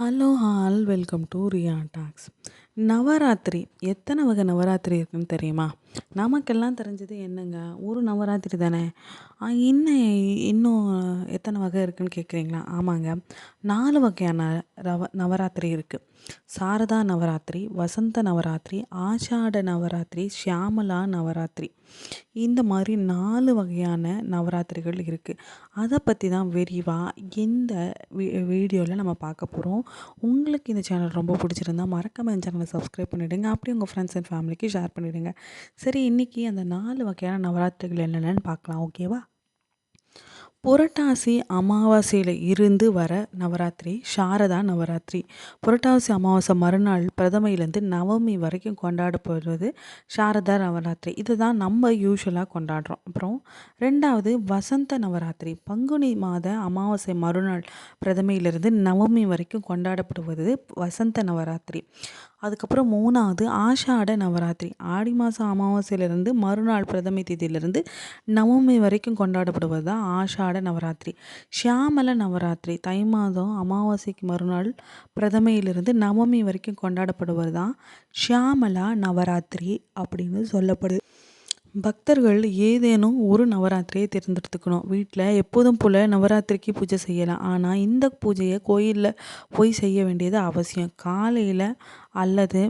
Hello all welcome to Riya talks. Navaratri எத்தனை வகை நவராத்திரி இருக்குன்னு தெரியுமா? நமக்கெல்லாம் தெரிஞ்சது என்னங்க? ஒரு நவராத்திரி தானே? இன்னும் இன்னும் எத்தனை வகை இருக்குன்னு கேட்குறீங்களா? ஆமாங்க. நாலு வகையான ரவ நவராத்திரி இருக்குது சாரதா நவராத்திரி வசந்த நவராத்திரி ஆஷாட நவராத்திரி ஷியாமலா நவராத்திரி. இந்த மாதிரி நாலு வகையான நவராத்திரிகள் இருக்குது அதை பற்றி தான் விரிவாக இந்த வீ வீடியோவில் நம்ம பார்க்க போகிறோம் உங்களுக்கு இந்த சேனல் ரொம்ப பிடிச்சிருந்தா மறக்காமல் இந்த சேனலை சப்ஸ்கிரைப் பண்ணிவிடுங்க அப்படியே உங்கள் ஃப்ரெண்ட்ஸ் அண்ட் ஃபேமிலிக்கு ஷேர் பண்ணிவிடுங்க சரி இன்றைக்கி அந்த நாலு வகையான நவராத்திரிகள் என்னென்னு பார்க்கலாம் ஓகேவா புரட்டாசி அமாவாசையில் இருந்து வர நவராத்திரி சாரதா நவராத்திரி. புரட்டாசி அமாவாசை மறுநாள் பிரதமையிலேருந்து நவமி வரைக்கும் கொண்டாடப்படுவது சாரதா நவராத்திரி. இதுதான் நம்ம யூஸ்வலாக கொண்டாடுறோம். அப்புறம் ரெண்டாவது வசந்த நவராத்திரி. பங்குனி மாத அமாவாசை மறுநாள் பிரதமையிலிருந்து நவமி வரைக்கும் கொண்டாடப்படுவது வசந்த நவராத்திரி. அதுக்கப்புறம் மூணாவது ஆஷாட நவராத்திரி. ஆடி மாதம் அமாவாசையிலேருந்து மறுநாள் பிரதமை தேதியிலிருந்து நவமி வரைக்கும் கொண்டாடப்படுவது தான் ஆஷாட நவராத்திரி. ஷியாமல நவராத்திரி. தை மாதம் அமாவாசைக்கு மறுநாள் பிரதமையிலிருந்து நவமி வரைக்கும் கொண்டாடப்படுவது தான் ஷியாமலா நவராத்திரி அப்படின்னு சொல்லப்படுது. பக்தர்கள் ஏதேனும் ஒரு நவராத்திரியை தேர்ந்தெடுத்துக்கணும். வீட்டில் எப்போதும் போல் நவராத்திரிக்கு பூஜை செய்யலாம். ஆனால் இந்த பூஜையை கோயிலில் போய் செய்ய வேண்டியது அவசியம். காலையில் அல்லது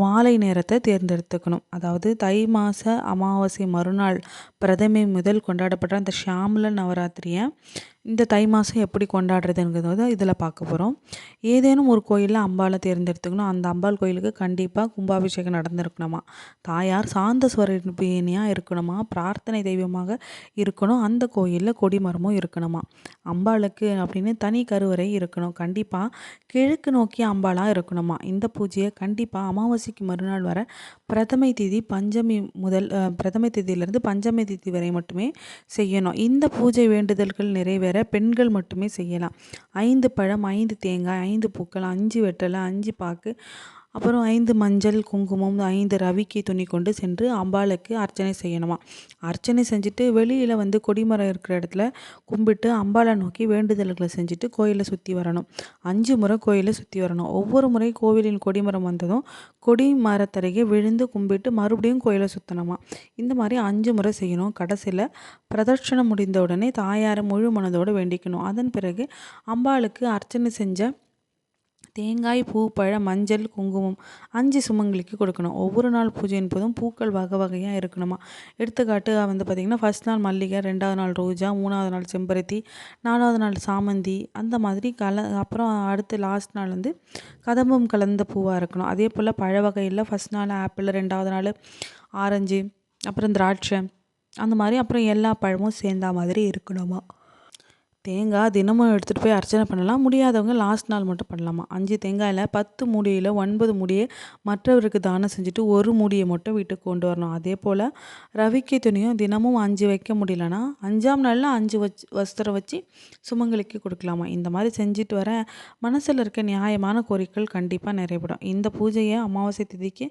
மாலை நேரத்தை தேர்ந்தெடுத்துக்கணும். அதாவது தை மாத அமாவாசை மறுநாள் பிரதமை முதல் கொண்டாடப்படுற அந்த ஷியாமல நவராத்திரியை இந்த தை மாதம் எப்படி கொண்டாடுறதுங்கிறத இதில் பார்க்க போகிறோம். ஏதேனும் ஒரு கோயிலில் அம்பாலை தேர்ந்தெடுத்துக்கணும். அந்த அம்பாள் கோயிலுக்கு கண்டிப்பாக கும்பாபிஷேகம் நடந்திருக்கணுமா? தாயார் சாந்த ஸ்வரூபிணியாக இருக்கணுமா? பிரார்த்தனை தெய்வமாக இருக்கணும். அந்த கோயிலில் கொடிமரமும் இருக்கணுமா? அம்பாளுக்கு அப்படின்னு தனி கருவறை இருக்கணும். கண்டிப்பாக கிழக்கு நோக்கி அம்பாளாக இருக்கணுமா? இந்த பூஜையை கண்டிப்பாக அமாவாசைக்கு மறுநாள் வர பிரதமை திதி பஞ்சமி முதல் பிரதமை திதியிலேருந்து பஞ்சமி திதி வரை மட்டுமே செய்யணும். இந்த பூஜை வேண்டுதல்கள் நிறைவேற பெண்கள் மட்டுமே செய்யலாம். ஐந்து பழம் ஐந்து தேங்காய் ஐந்து பூக்கள் அஞ்சு வெட்டலை அஞ்சு பாக்கு அப்புறம் ஐந்து மஞ்சள் குங்குமம் ஐந்து ரவிக்கை துணி கொண்டு சென்று அம்பாளுக்கு அர்ச்சனை செய்யணுமா? அர்ச்சனை செஞ்சுட்டு வெளியில் வந்து கொடிமரம் இருக்கிற இடத்துல கும்பிட்டு அம்பாளை நோக்கி வேண்டுதல்களை செஞ்சுட்டு கோயிலை சுற்றி வரணும். அஞ்சு முறை கோயிலை சுற்றி வரணும். ஒவ்வொரு முறை கோவிலின் கொடிமரம் வந்ததும் கொடி மரத்தருகே விழுந்து கும்பிட்டு மறுபடியும் கோயிலை சுற்றணுமா இந்த மாதிரி அஞ்சு முறை செய்யணும். கடைசியில் பிரதட்சணம் முடிந்த உடனே தாயாரை முழு மனதோடு வேண்டிக்கணும். அதன் பிறகு அம்பாளுக்கு அர்ச்சனை செஞ்ச தேங்காய் பூ பழம் மஞ்சள் குங்குமம் அஞ்சு சுமங்கலிக்கு கொடுக்கணும். ஒவ்வொரு நாள் பூஜையின் போதும் பூக்கள் வகை வகையாக இருக்கணுமா? எடுத்துக்காட்டு வந்து பார்த்திங்கன்னா ஃபஸ்ட் நாள் மல்லிகை ரெண்டாவது நாள் ரோஜா மூணாவது நாள் செம்பருத்தி நாலாவது நாள் சாமந்தி அந்த மாதிரி கல அப்புறம் அடுத்து லாஸ்ட் நாள் வந்து கதம்பம் கலந்த பூவாக இருக்கணும். அதே போல் பழ வகையில் ஃபஸ்ட் நாள் ஆப்பிள் ரெண்டாவது நாள் ஆரஞ்சு அப்புறம் திராட்சை அந்த மாதிரி அப்புறம் எல்லா பழமும் சேர்ந்தா மாதிரி இருக்கணுமா? தேங்காய் தினமும் எடுத்துகிட்டு போய் அர்ச்சனை பண்ணலாம். முடியாதவங்க லாஸ்ட் நாள் மட்டும் பண்ணலாமா? அஞ்சு தேங்காயில் பத்து மூடியில் ஒன்பது மூடியை மற்றவருக்கு தானம் செஞ்சுட்டு ஒரு மூடியை மட்டும் வீட்டுக்கு கொண்டு வரணும். அதே போல் ரவிக்கை துணியும் தினமும் அஞ்சு வைக்க முடியலன்னா அஞ்சாம் நாளில் அஞ்சு வச்சு வஸ்திரம் வச்சு சுமங்களுக்கு கொடுக்கலாமா? இந்த மாதிரி செஞ்சுட்டு வர மனசில் இருக்க நியாயமான கோரிக்கைகள் கண்டிப்பாக நிறைவிடும் இந்த பூஜையை அமாவாசை திதிக்கு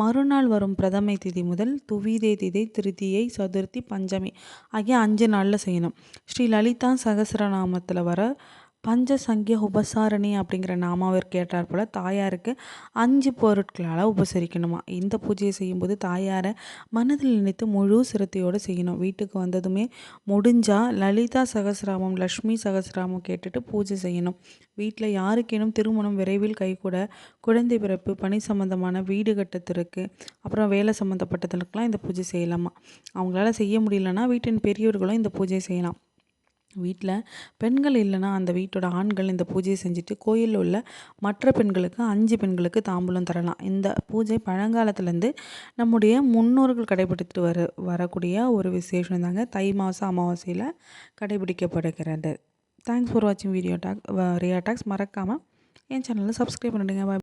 மறுநாள் வரும் பிரதமை திதி முதல் துவிதே திதி திருதியை சதுர்த்தி பஞ்சமி ஆகிய அஞ்சு நாளில் செய்யணும். ஸ்ரீ லலிதா சகச சகசிரநாமத்தில் வர பஞ்சசங்கிய உபசாரணி அப்படிங்கிற நாமாவிற்கு ஏற்றாற்போல் தாயாருக்கு அஞ்சு பொருட்களால் உபசரிக்கணுமா? இந்த பூஜையை செய்யும்போது தாயாரை மனதில் நினைத்து முழு சிரத்தையோடு செய்யணும். வீட்டுக்கு வந்ததுமே முடிஞ்சால் லலிதா சகசிராமம் லக்ஷ்மி சகசிராமம் கேட்டுட்டு பூஜை செய்யணும். வீட்டில் யாருக்கேனும் திருமணம் விரைவில் கைகூட குழந்தை பிறப்பு பணி சம்மந்தமான வீடு கட்டத்திற்கு அப்புறம் வேலை சம்மந்தப்பட்டதற்கெலாம் இந்த பூஜை செய்யலாமா? அவங்களால செய்ய முடியலன்னா வீட்டின் பெரியவர்களும் இந்த பூஜை செய்யலாம். வீட்டில் பெண்கள் இல்லைன்னா அந்த வீட்டோட ஆண்கள் இந்த பூஜையை செஞ்சுட்டு கோயிலில் உள்ள மற்ற பெண்களுக்கு அஞ்சு பெண்களுக்கு தாம்பூலம் தரலாம். இந்த பூஜை பழங்காலத்துலேருந்து நம்முடைய முன்னோர்கள் கடைபிடித்து வர வரக்கூடிய ஒரு விசேஷம் தாங்க தை மாதம் அமாவாசையில் கடைபிடிக்கப்படுகிறது. தேங்க்ஸ் ஃபார் வாட்சிங் வீடியோ டாக் ரியா டாக்ஸ் மறக்காமல் என் சேனலில் சப்ஸ்கிரைப் பண்ணிடுங்க.